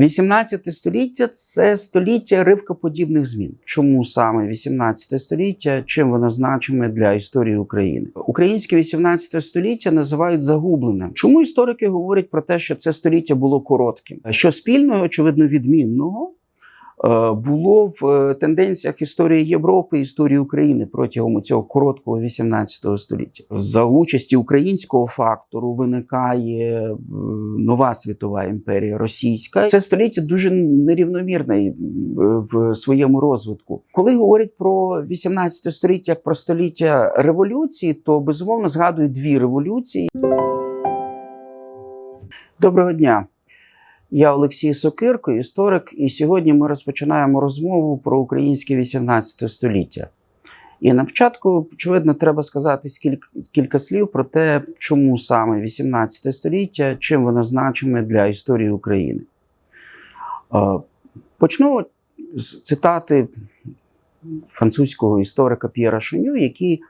18 століття це століття ривкоподібних змін. Чому саме 18 століття? Чим воно значиме для історії України? Українське 18 століття називають загубленим. Чому історики говорять про те, що це століття було коротким? Що спільного, очевидно, відмінного було в е, тенденціях історії Європи, історії України протягом цього короткого 18 століття. За участі українського фактору виникає е, нова світова імперія російська. Це століття дуже нерівномірне е, в своєму розвитку. Коли говорять про 18 століття як про століття революції, то безумовно згадують дві революції. Доброго дня. Я Олексій Сокирко, історик, і сьогодні ми розпочинаємо розмову про українське 18 століття. І на початку, очевидно, треба сказати скільки, кілька слів про те, чому саме 18 століття, чим воно значиме для історії України. Почну з цитати французького історика П'єра Шоню, який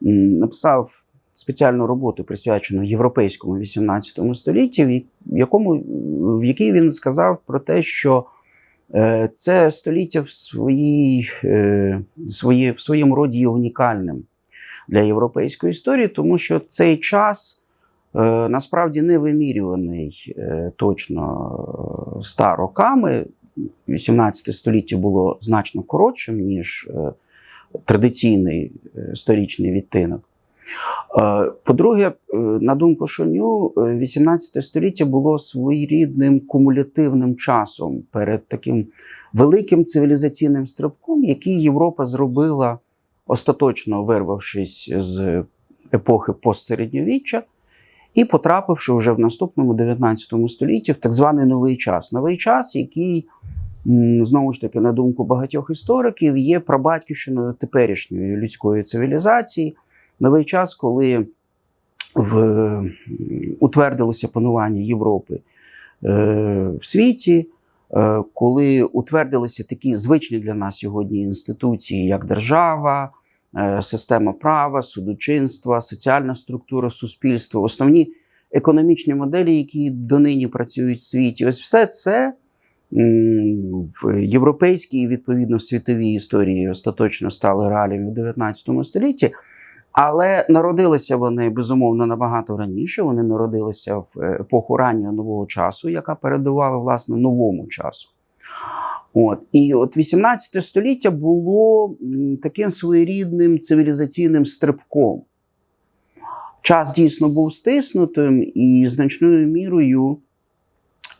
написав спеціальну роботу, присвячену європейському 18 столітті, в якому в якій він сказав про те, що е, це століття в своїй е, в своєму роді є унікальним для європейської історії, тому що цей час е, насправді не вимірюваний точно ста роками. 18 століття було значно коротшим, ніж традиційний сторічний відтинок. Е, По-друге, е, на думку Шоню, е, 18 століття було своєрідним кумулятивним часом перед таким великим цивілізаційним стрибком, який Європа зробила, остаточно вирвавшись з епохи постсередньовіччя і потрапивши вже в наступному 19 столітті в так званий новий час. Новий час, який знову ж таки, на думку багатьох істориків, є прабатьківщиною теперішньої людської цивілізації. Новий час, коли в, утвердилося панування Європи е, в світі, е, коли утвердилися такі звичні для нас сьогодні інституції, як держава, е, система права, судочинства, соціальна структура суспільства, основні економічні моделі, які донині працюють в світі. Ось все це в європейській і відповідно в світовій історії остаточно стали реаліями в 19 столітті. Але народилися вони безумовно набагато раніше. Вони народилися в е, епоху раннього нового часу, яка передувала власне новому часу. От і от 18 століття було таким своєрідним цивілізаційним стрибком. Час дійсно був стиснутим, і значною мірою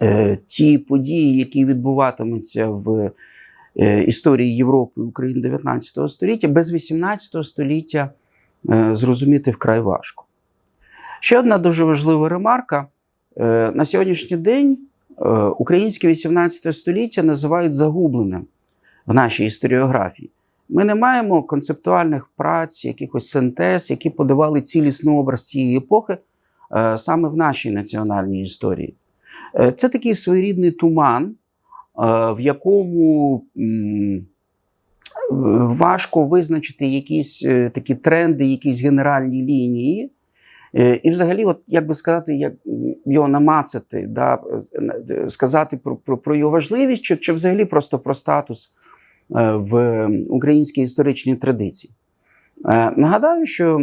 е, ті події, які відбуватимуться в е, історії Європи і України 19 століття, без 18 століття зрозуміти вкрай важко. Ще одна дуже важлива ремарка: Е, на сьогоднішній день е, українське 18 століття називають загубленим в нашій історіографії. Ми не маємо концептуальних праць, якихось синтез, які подавали цілісний образ цієї епохи е, саме в нашій національній історії. Е, Це такий своєрідний туман, е, в якому важко визначити якісь е, такі тренди, якісь генеральні лінії. Е, І взагалі, от, як би сказати, як його намацати, да, е, сказати про, про, про його важливість, чи, чи взагалі просто про статус в українській історичній традиції. Нагадаю, що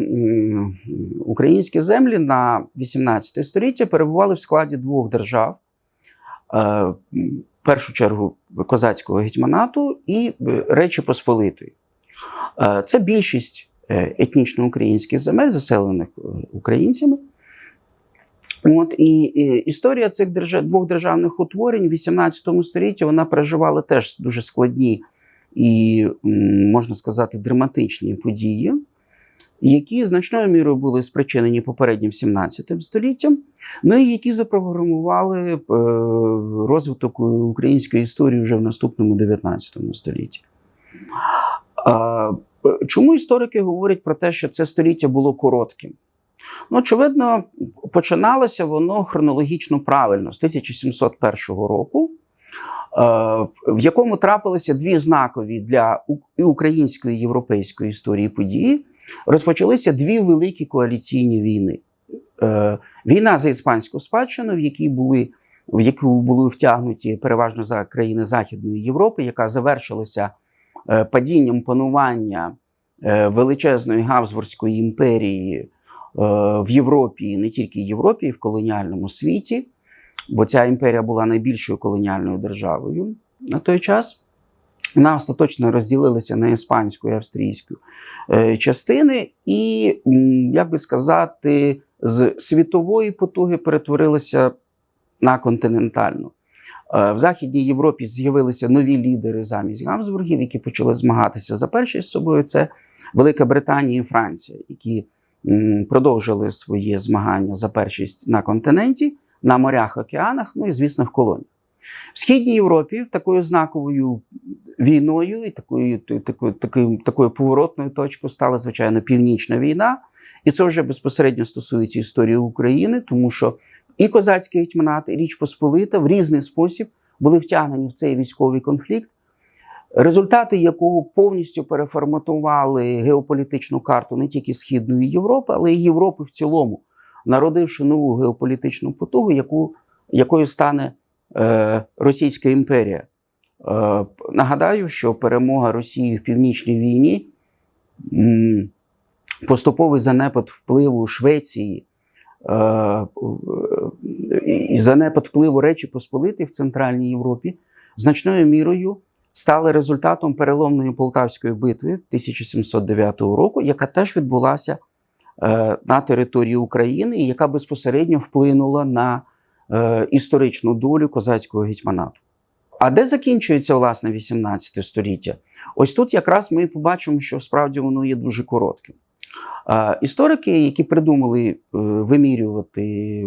українські землі на 18 століття перебували в складі двох держав. Першу чергу козацького гетьманату і е, Речі Посполитої. Е, Це більшість е, етнічно українських земель, заселених українцями. От і, і історія цих держав, двох державних утворень в 18 столітті вона переживала теж дуже складні і, можна сказати, драматичні події, які значною мірою були спричинені попереднім 17 століттям, ну і які запрограмували е, розвиток української історії вже в наступному 19 столітті. Е, Чому історики говорять про те, що це століття було коротким? Ну, очевидно, починалося воно хронологічно правильно з 1701 року, е, в якому трапилися дві знакові для української європейської історії події. Розпочалися дві великі коаліційні війни. Е, Війна за іспанську спадщину, в якій були в яку були втягнуті переважно за країни Західної Європи, яка завершилася е, падінням панування е, величезної Габсбурзької імперії в Європі, не тільки Європі, і в колоніальному світі, бо ця імперія була найбільшою колоніальною державою на той час. Вона остаточно розділилася на іспанську і австрійську е, частини, і, як би сказати, з світової потуги перетворилася на континентальну. Е, В Західній Європі з'явилися нові лідери замість Габсбургів, які почали змагатися за першість з собою. Це Велика Британія і Франція, які продовжили своє змагання за першість на континенті, на морях, океанах, ну і, звісно, в колоніях. В Східній Європі такою знаковою війною і такою, такою, такою, такою поворотною точкою стала, звичайно, Північна війна. І це вже безпосередньо стосується історії України, тому що і козацький гетьманат, і Річ Посполита в різний спосіб були втягнені в цей військовий конфлікт, результати якого повністю переформатували геополітичну карту не тільки Східної Європи, але й Європи в цілому, народивши нову геополітичну потугу, яку, якою стане Російська імперія. Е, нагадаю, що перемога Росії в північній війні, поступовий занепад впливу Швеції е, і занепад впливу Речі Посполитої в Центральній Європі значною мірою стали результатом переломної Полтавської битви 1709 року, яка теж відбулася е, на території України і яка безпосередньо вплинула на е, історичну долю козацького гетьманату. А де закінчується власне 18 століття? Ось тут якраз ми побачимо, що справді воно є дуже коротким. Е, Історики, які придумали е, вимірювати е,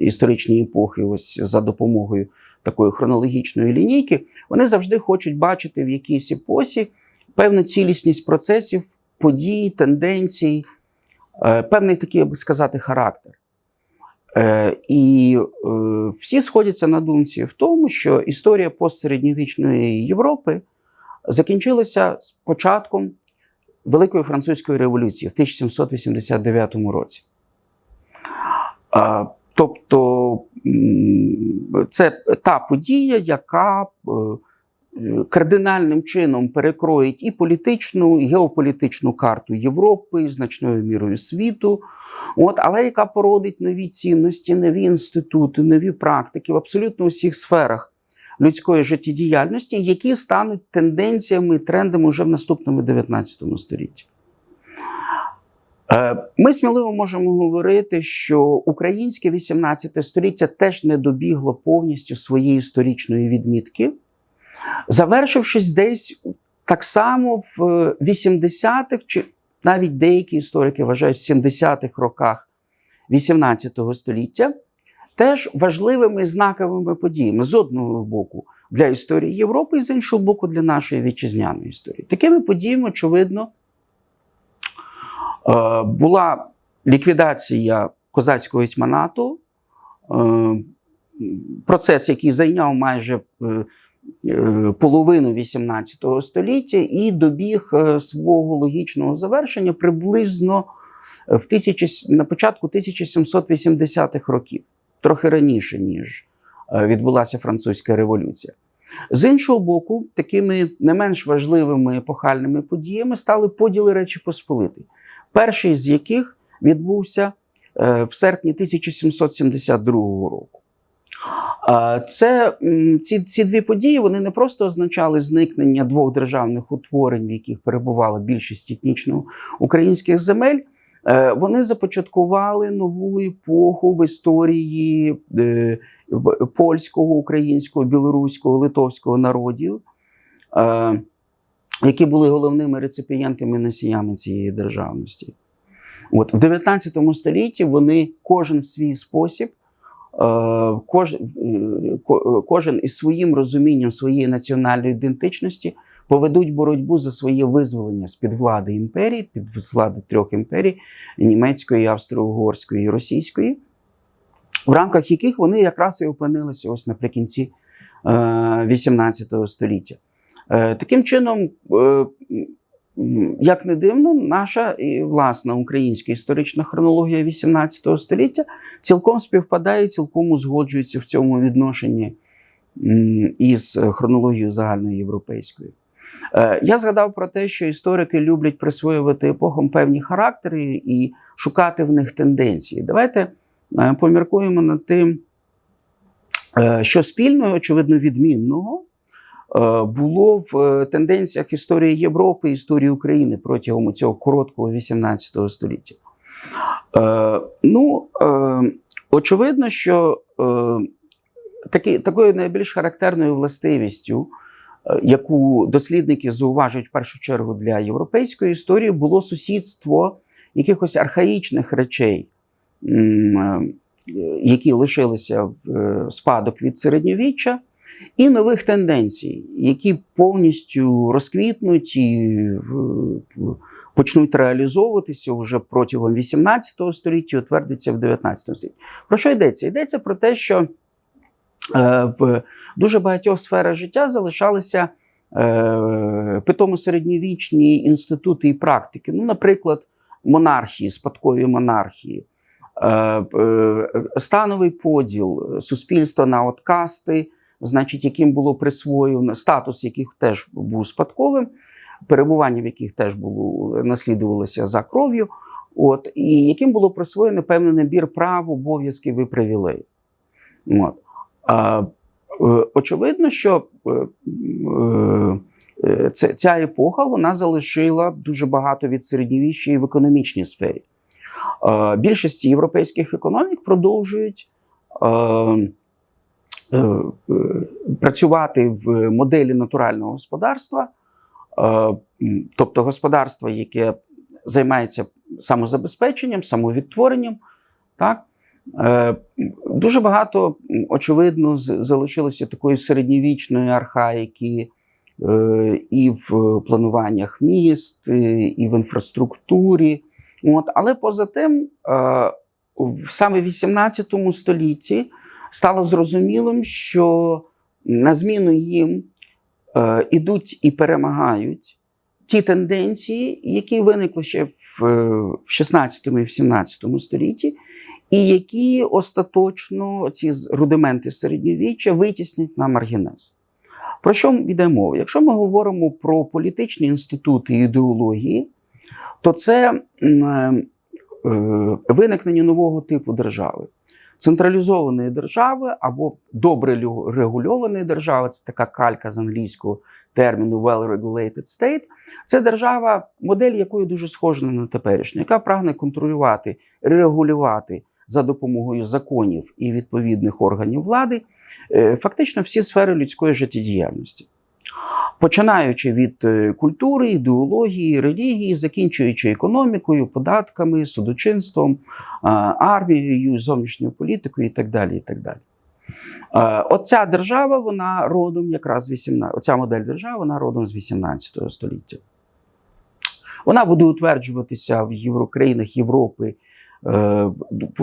історичні епохи ось за допомогою такої хронологічної лінійки, вони завжди хочуть бачити в якійсь епосі певну цілісність процесів, подій, тенденцій, певний такий, я би сказати, характер. Е, І е, всі сходяться на думці в тому, що історія постсередньовічної Європи закінчилася з початком Великої Французької революції в 1789 році. А, Тобто це та подія, яка е, е, кардинальним чином перекроїть і політичну, і геополітичну карту Європи, і значною мірою світу, от, але яка породить нові цінності, нові інститути, нові практики в абсолютно усіх сферах людської життєдіяльності, які стануть тенденціями, трендами вже в наступному 19 столітті. Е, Ми сміливо можемо говорити, що українське 18 століття теж не добігло повністю своєї історичної відмітки, завершившись десь так само в 80-х, чи навіть деякі історики вважають в 70-х роках 18 століття, теж важливими знаковими подіями з одного боку для історії Європи, і з іншого боку, для нашої вітчизняної історії. Такими подіями, очевидно, е, була ліквідація козацького гетьманату, е, процес, який зайняв майже е, половину 18 століття і добіг е, свого логічного завершення приблизно в тисячі, на початку 1780-х років, трохи раніше, ніж е, відбулася французька революція. З іншого боку, такими не менш важливими епохальними подіями стали поділи Речі Посполитої, перший з яких відбувся е, в серпні 1772 року. Це ці, ці дві події вони не просто означали зникнення двох державних утворень, в яких перебувала більшість етнічно українських земель. Е, Вони започаткували нову епоху в історії е, польського, українського, білоруського, литовського народів, е, які були головними реципієнтами носіями цієї державності. От в 19 столітті вони кожен в свій спосіб, кож, е, кожен із своїм розумінням своєї національної ідентичності поведуть боротьбу за своє визволення з під влади імперії, під влади трьох імперій німецької, австро-угорської і російської, в рамках яких вони якраз і опинилися ось наприкінці е, 18 століття. Е, Таким чином, е, як не дивно, наша і власна українська історична хронологія XVIII століття цілком співпадає, цілком узгоджується в цьому відношенні із хронологією загальноєвропейською. Е, Я згадав про те, що історики люблять присвоювати епохам певні характери і шукати в них тенденції. Давайте е, поміркуємо над тим, е, що спільного, очевидно, відмінного було в е, тенденціях історії Європи історії України протягом цього короткого 18 століття. Е, Ну, е, очевидно, що е, такою найбільш характерною властивістю, е, яку дослідники зауважують в першу чергу для європейської історії, було сусідство якихось архаїчних речей, е, які лишилися в е, спадок від середньовіччя, і нових тенденцій, які повністю розквітнуть і е, почнуть реалізовуватися вже протягом 18 століття, утвердиться в 19 столітті. Про що йдеться? Йдеться про те, що е, в дуже багатьох сферах життя залишалися е, питомо середньовічні інститути і практики. Ну, наприклад, монархії, спадкові монархії, становий поділ суспільства на от касти, значить, яким було присвоєно статус, яких теж був спадковим, перебування в яких теж було наслідувалося за кров'ю. От, і яким було присвоєно певний набір прав, обов'язків і привілеїв. От. А, е, очевидно, що е, е, ця епоха вона залишила дуже багато від середньовіччя і в економічній сфері. Більшість європейських економік продовжують працювати в моделі натурального господарства, е, тобто господарство, яке займається самозабезпеченням, самовідтворенням. Так? Е, Дуже багато, очевидно, залишилося такої середньовічної архаїки е, і в плануваннях міст, е, і в інфраструктурі. От. Але поза тим, е, саме в 18 столітті стало зрозумілим, що на зміну їм е, ідуть і перемагають ті тенденції, які виникли ще в, е, в 16 і в 17 столітті, і які остаточно ці рудименти середньовіччя витіснять на маргінез. Про що йде мова? Якщо ми говоримо про політичні інститути і ідеології, то це е, е, виникнення нового типу держави. Централізованої держави або добре регульованої держави, це така калька з англійського терміну well-regulated state. Це держава, модель якої дуже схожа на теперішню, яка прагне контролювати, регулювати за допомогою законів і відповідних органів влади е, фактично всі сфери людської життєдіяльності. Починаючи від е, культури, ідеології, релігії, закінчуючи економікою, податками, судочинством, армією, зовнішньою політикою і так далі. І так далі. Е, Оця держава, вона родом якраз 18, оця модель держави, вона родом з 18 століття. Вона буде утверджуватися в євро, країнах Європи е,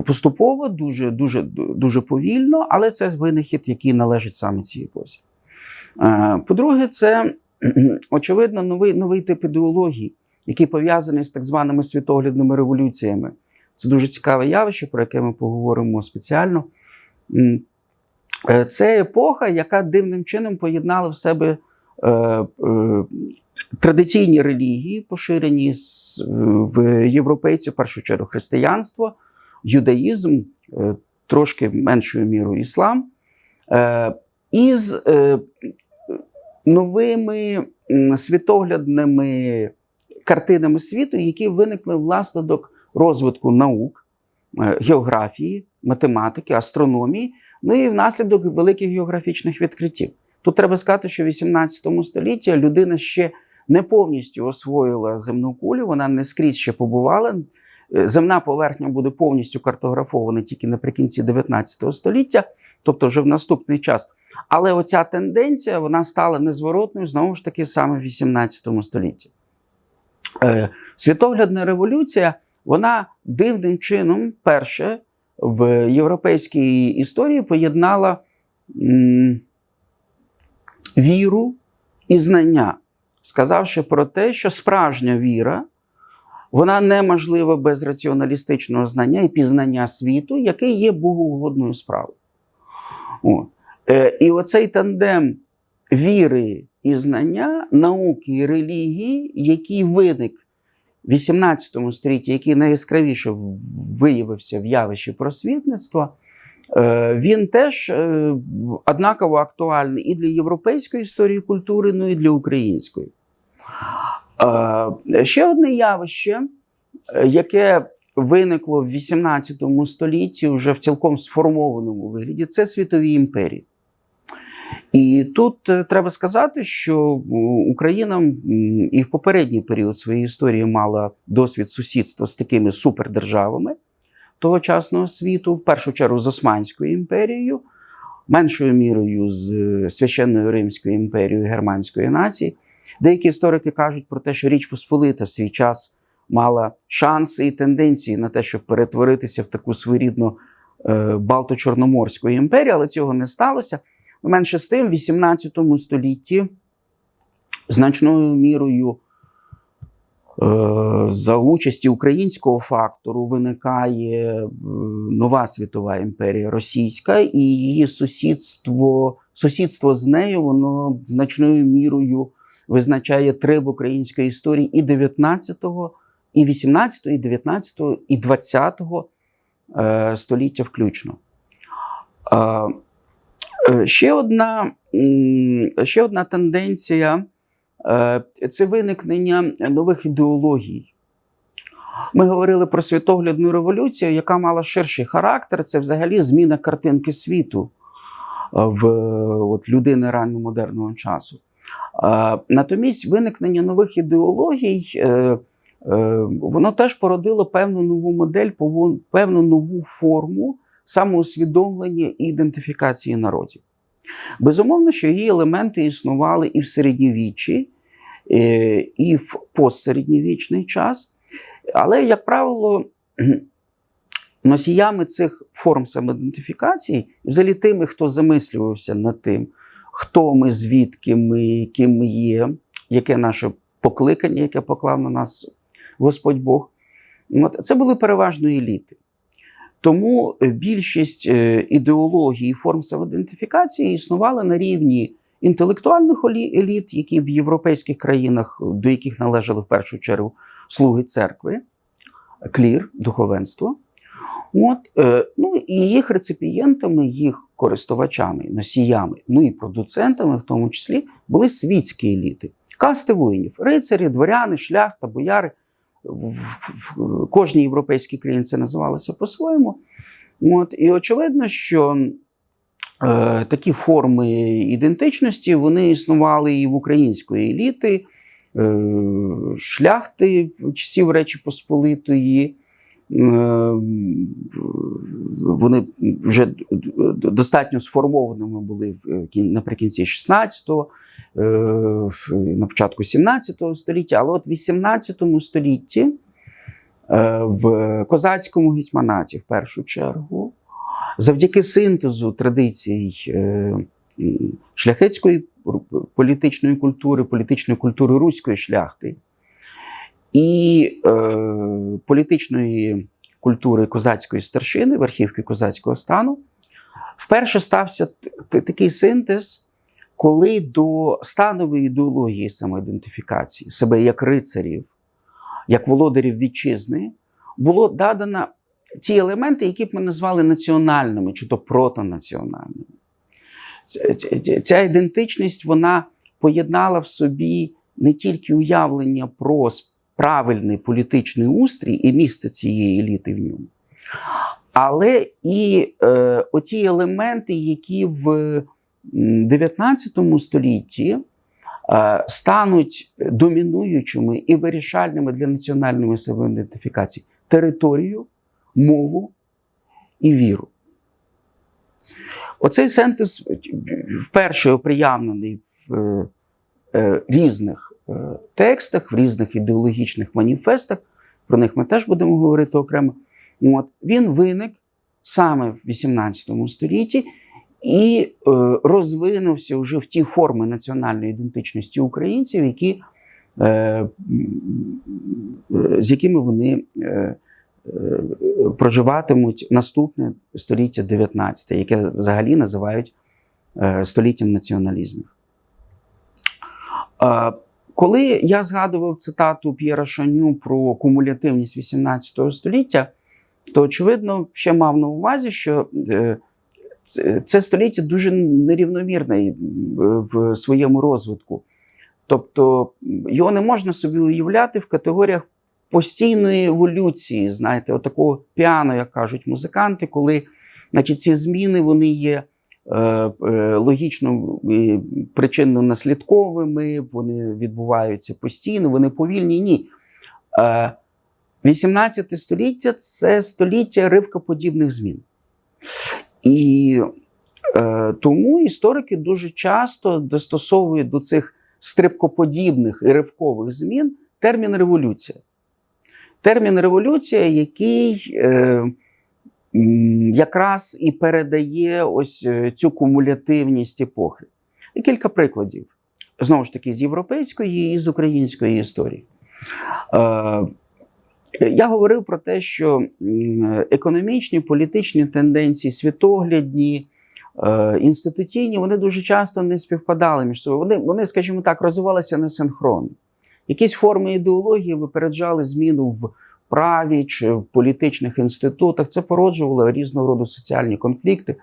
поступово, дуже, дуже, дуже повільно, але це винахід, який належить саме цій епосі. По-друге, це очевидно новий, новий тип ідеології, який пов'язаний з так званими світоглядними революціями. Це дуже цікаве явище, про яке ми поговоримо спеціально. Е, Це епоха, яка дивним чином поєднала в себе е, е, традиційні релігії, поширені в європейців, в першу чергу християнство, юдаїзм, трошки меншою мірою іслам, із новими світоглядними картинами світу, які виникли внаслідок розвитку наук, е, географії, математики, астрономії, ну і внаслідок великих географічних відкриттів. Тут треба сказати, що в 18 столітті людина ще не повністю освоїла земну кулю, вона не скрізь ще побувала. Е, Земна поверхня буде повністю картографована тільки наприкінці 19 століття, тобто вже в наступний час. Але оця тенденція вона стала незворотною знову ж таки саме в 18 столітті. Е, Світоглядна революція, вона дивним чином перше в європейській історії поєднала віру і знання. сказавши про те, що справжня віра вона неможлива без раціоналістичного знання і пізнання світу, яке є богоугодною справою. От. Е, І оцей тандем віри і знання, науки і релігії, який виник в 18 столітті, який найяскравіше виявився в явищі просвітництва, е, він теж е, однаково актуальний і для європейської історії культури, ну і для української. Ще одне явище, яке виникло в 18 столітті вже в цілком сформованому вигляді, це світові імперії. І тут е, треба сказати, що Україна і в попередній період своєї історії мала досвід сусідства з такими супердержавами тогочасного світу, в першу чергу з Османською імперією, меншою мірою з е, священною Римською імперією германської нації. Деякі історики кажуть про те, що Річ Посполита в свій час мала шанси і тенденції на те, щоб перетворитися в таку своєрідну е, Балто-Чорноморську імперію, але цього не сталося. Менше з тим, в 18 столітті значною мірою е, за участі українського фактору виникає е, нова світова імперія російська, і її сусідство, сусідство з нею воно значною мірою визначає триб української історії і 19-го, і 18-го, і 19-го, і 20-го е, століття включно. Е, Ще одна, ще одна тенденція е, це виникнення нових ідеологій. Ми говорили про світоглядну революцію, яка мала ширший характер. Це взагалі зміна картинки світу в от, людини ранньомодерного часу. Натомість виникнення нових ідеологій. Е, Воно теж породило певну нову модель, певну нову форму самоусвідомлення і ідентифікації народів. Безумовно, що її елементи існували і в середньовіччі, е, і в постсередньовічний час. Але, як правило, носіями цих форм самоідентифікації, взагалі тими, хто замислювався над тим, хто ми, звідки ми, ким ми є, яке наше покликання, яке поклав на нас Господь Бог, от, це були переважно еліти. Тому е, більшість е, ідеологій і форм самоідентифікації існували на рівні інтелектуальних еліт, які в європейських країнах, до яких належали в першу чергу слуги церкви, клір, духовенство. От, е, ну і їх реципієнтами, їх користувачами, носіями, ну і продуцентами, в тому числі, були світські еліти, касти воїнів, рицарі, дворяни, шляхта, бояри. В, кожній європейській країні це називалося по-своєму. От, і очевидно, що е, такі форми ідентичності вони існували і в української еліти, е, шляхти часів Речі Посполитої. Е, Вони вже достатньо сформованими були наприкінці 16-го, е, на початку 17 століття, але от в 18 столітті е, в козацькому гетьманаті, в першу чергу, завдяки синтезу традицій е, шляхетської політичної культури, політичної культури руської шляхти і е, політичної культури козацької старшини, верхівки козацького стану, вперше стався такий синтез, коли до станової ідеології самоідентифікації, себе як рицарів, як володарів вітчизни, було дадано ті елементи, які б ми назвали національними чи то протонаціональними. Ця- ідентичність вона поєднала в собі не тільки уявлення про правильний політичний устрій і місце цієї еліти в ньому, але і е, оці елементи, які в 19 столітті е, стануть домінуючими і вирішальними для національної самоідентифікації територію, мову і віру. Оцей синтез вперше оприявнений в е, е, різних текстах, в різних ідеологічних маніфестах. Про них ми теж будемо говорити окремо. От, він виник саме в 18 столітті і е, розвинувся вже в ті форми національної ідентичності українців, які е, з якими вони е, е, проживатимуть наступне століття 19, яке взагалі називають е, століттям націоналізмів. Коли я згадував цитату П'єра Шаню про кумулятивність 18 століття, то очевидно ще мав на увазі, що е, це- століття дуже нерівномірне е, в своєму розвитку. Тобто його не можна собі уявляти в категоріях постійної еволюції, знаєте, отакого піано, як кажуть музиканти, коли значить, ці зміни вони є логічно е, причинно-наслідковими, вони відбуваються постійно, вони повільні. Ні. Е, 18 століття це століття ривкоподібних змін. І е, тому історики дуже часто достосовують до цих стрибкоподібних і ривкових змін термін революція. Термін революція, який е, якраз і передає ось е, цю кумулятивність епохи. І кілька прикладів. Знову ж таки, з європейської і з української історії. Е, я говорив про те, що економічні, політичні тенденції, світоглядні, е, інституційні, вони дуже часто не співпадали між собою. Вони, вони, скажімо так, розвивалися несинхронно. Якісь форми ідеології випереджали зміну в праві чи в політичних інститутах. Це породжувало різного роду соціальні конфлікти.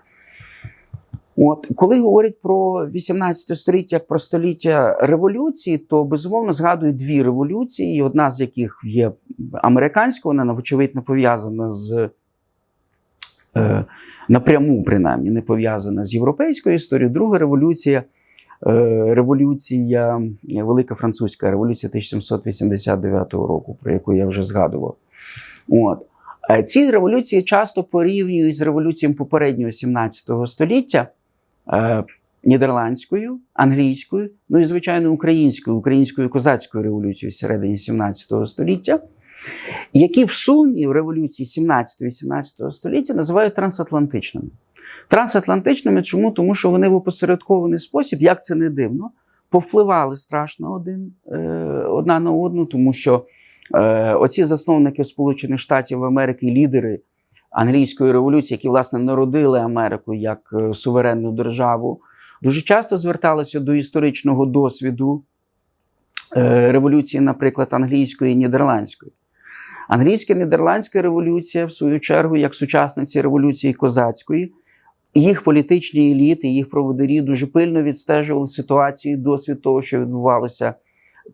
От коли говорять про 18 століття як про століття революції, то безумовно згадують дві революції, одна з яких є американською, вона вочевидь не пов'язана з е, напряму, принаймні, не пов'язана з європейською історією. Друга революція революція, е, Велика Французька революція 1789 року, про яку я вже згадував. От. Е, Ці революції часто порівнюють з революціями попереднього 17 століття е, нідерландською, англійською, ну і звичайно українською, українською козацькою революцією середині 17 століття, які в сумі в революції 17-18 століття називають трансатлантичними. Трансатлантичними чому? Тому що вони в опосередкований спосіб, як це не дивно, повпливали страшно один, е, одна на одну, тому що е, оці засновники Сполучених Штатів Америки, лідери англійської революції, які власне народили Америку як е, суверенну державу, дуже часто зверталися до історичного досвіду революції, наприклад, англійської і нідерландської. Англійська нідерландська революція, в свою чергу, як сучасниці революції козацької, їх політичні еліти, їх проводирі дуже пильно відстежували ситуацію, досвід того, що відбувалося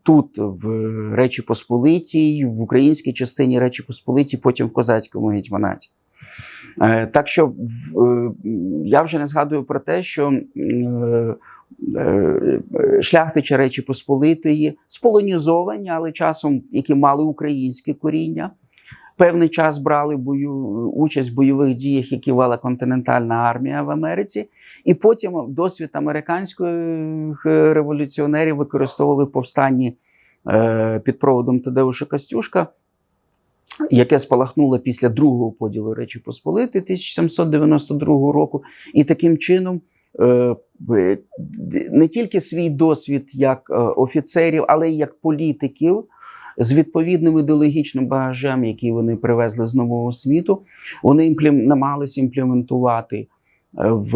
тут, в Речі Посполитій, в українській частині Речі Посполитій, потім в козацькому гетьманаті. Е, Так що е, я вже не згадую про те, що е, шляхтичі Речі Посполитої сполонізовані, але часом, які мали українське коріння, певний час брали бою, участь в бойових діях, які вела континентальна армія в Америці, і потім досвід американських е, революціонерів використовували повстанні е, під проводом Тадеуша Костюшка, яке спалахнуло після другого поділу Речі Посполити 1792 року, і таким чином. Е, Не тільки свій досвід як е, офіцерів, але й як політиків з відповідним ідеологічним багажем, який вони привезли з нового світу, вони імплем... намагалися імплементувати е, в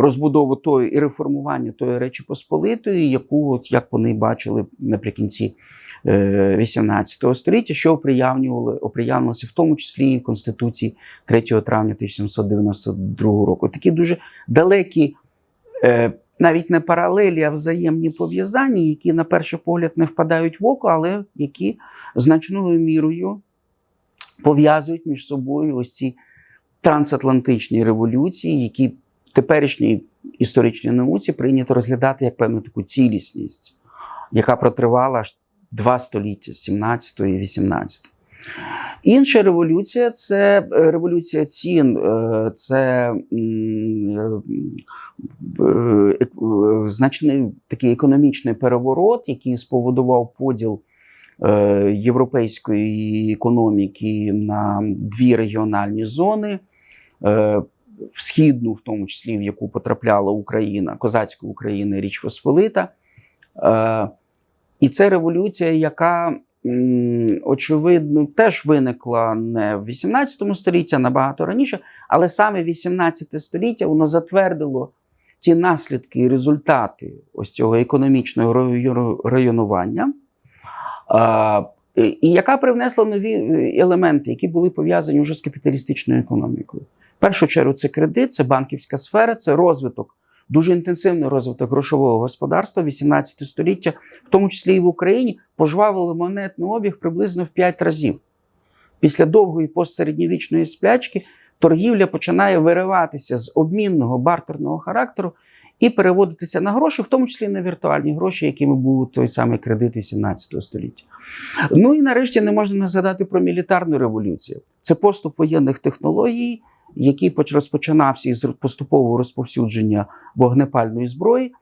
розбудову тої і реформування тої речі Посполитої, яку от як вони бачили наприкінці е, 18 століття, що оприявнилося в тому числі і в Конституції 3 травня 1792 року. Такі дуже далекі. Е, навіть не паралелі, а взаємні пов'язання, які на перший погляд не впадають в око, але які значною мірою пов'язують між собою ось ці трансатлантичні революції, які в теперішній історичній науці прийнято розглядати як певну таку цілісність, яка протривала аж два століття 17 і 18. Інша революція це е, революція цін, е, це е, значний такий економічний переворот, який спровокував поділ європейської економіки на дві регіональні зони. В східну, в тому числі, в яку потрапляла Україна, козацька Україна, Річ Посполита. Е, І це революція, яка, очевидно, теж виникла не в 18 столітті, а набагато раніше, але саме 18 століття воно затвердило ті наслідки і результати ось цього економічного районування. І- яка привнесла нові е, елементи, які були пов'язані вже з капіталістичною економікою. В першу чергу це кредит, це банківська сфера, це розвиток, дуже інтенсивний розвиток грошового господарства 18 століття, в тому числі і в Україні, пожвавили монетний обіг приблизно в 5 разів. Після довгої постсередньовічної сплячки торгівля починає вириватися з обмінного бартерного характеру і переводитися на гроші, в тому числі на віртуальні гроші, якими був той самий кредит 18 століття. Ну і нарешті не можна не згадати про мілітарну революцію. Це поступ воєнних технологій, який поч- розпочинався із поступового розповсюдження вогнепальної зброї,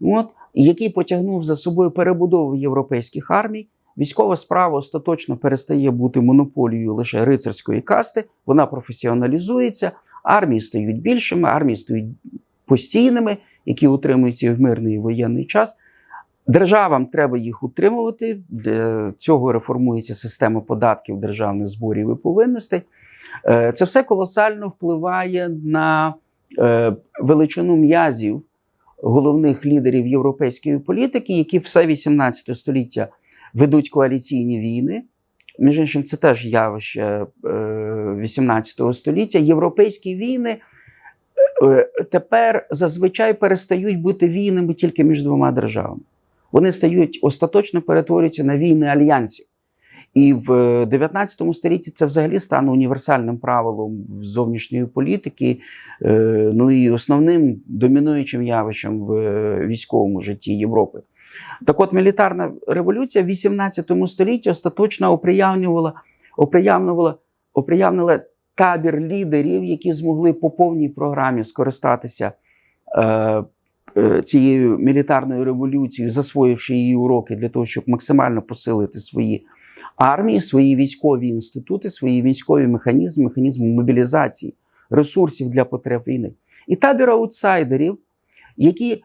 от, який потягнув за собою перебудову європейських армій. Військова справа остаточно перестає бути монополією лише рицарської касти, вона професіоналізується, армії стають більшими, армії стають постійними, які утримуються в мирний воєнний час. Державам треба їх утримувати. Для цього реформується система податків, державних зборів і повинностей. Е, Це все колосально впливає на е, величину м'язів головних лідерів європейської політики, які все 18 століття ведуть коаліційні війни. Між іншим, це теж явище е, 18 століття. Європейські війни е, тепер зазвичай перестають бути війнами тільки між двома державами. Вони стають остаточно перетворюються на війни альянсів. І в 19 столітті це взагалі стане універсальним правилом зовнішньої політики, е, ну і основним домінуючим явищем в е, військовому житті Європи. Так от, мілітарна революція в 18 столітті остаточно оприявнювала, оприявнювала, оприявнила табір лідерів, які змогли по повній програмі скористатися е, е, цією мілітарною революцією, засвоївши її уроки для того, щоб максимально посилити свої армії, свої військові інститути, свої військові механізми, механізми мобілізації ресурсів для потреб війни. І табір аутсайдерів, які е,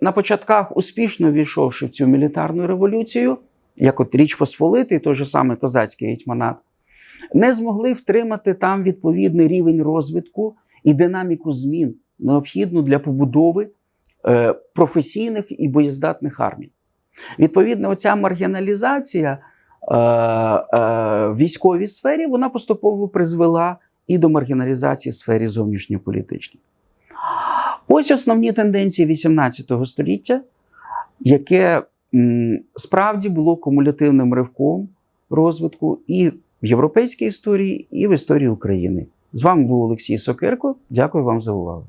на початках успішно війшовши в цю мілітарну революцію, як от Річ Посполитий, той же самий козацький гетьманат, не змогли втримати там відповідний рівень розвитку і динаміку змін, необхідну для побудови е, професійних і боєздатних армій. Відповідно, оця маргіналізація військовій сфері вона поступово призвела і до маргіналізації сфері зовнішньополітичній. Ось основні тенденції XVIII століття, яке справді було кумулятивним ривком розвитку і в європейській історії, і в історії України. З вами був Олексій Сокирко. Дякую вам за увагу.